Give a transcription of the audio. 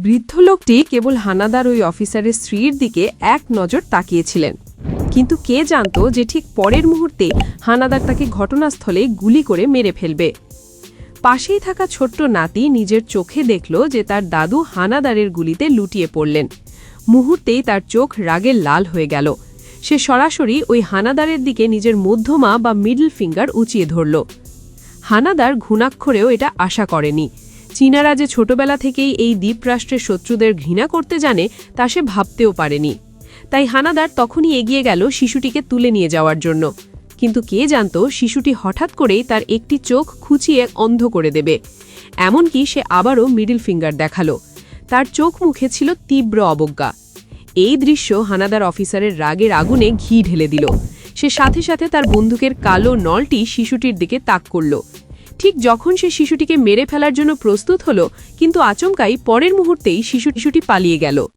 বৃদ্ধ লোকটি কেবল হানাদার ওই অফিসারের স্ত্রীর দিকে এক নজর তাকিয়েছিলেন। কিন্তু কে জানত যে ঠিক পরের মুহূর্তে হানাদার তাকে ঘটনাস্থলে গুলি করে মেরে ফেলবে। পাশেই থাকা ছোট্ট নাতি নিজের চোখে দেখল যে তার দাদু হানাদারের গুলিতে লুটিয়ে পড়লেন। মুহূর্তেই তার চোখ রাগে লাল হয়ে গেল। সে সরাসরি ওই হানাদারের দিকে নিজের মধ্যমা বা মিডল ফিঙ্গার উঁচিয়ে ধরল। হানাদার ঘুণাক্ষরেও এটা আশা করেনি। চীনারা যে ছোটবেলা থেকেই এই দ্বীপরাষ্ট্রের শত্রুদের ঘৃণা করতে জানে, তা সে ভাবতেও পারেনি। তাই হানাদার তখনই এগিয়ে গেল শিশুটিকে তুলে নিয়ে যাওয়ার জন্য। কিন্তু কে জানত শিশুটি হঠাৎ করেই তার একটি চোখ খুঁচিয়ে অন্ধ করে দেবে। এমনকি সে আবারও মিডিল ফিঙ্গার দেখাল। তার চোখ মুখে ছিল তীব্র অবজ্ঞা। এই দৃশ্য হানাদার অফিসারের রাগের আগুনে ঘি ঢেলে দিল। সে সাথে সাথে তার বন্দুকের কালো নলটি শিশুটির দিকে তাক করল। ঠিক যখন সে শিশুটিকে মেরে ফেলার জন্য প্রস্তুত হল, কিন্তু আচমকাই পরের মুহূর্তেই শিশু শিশুটি পালিয়ে গেল।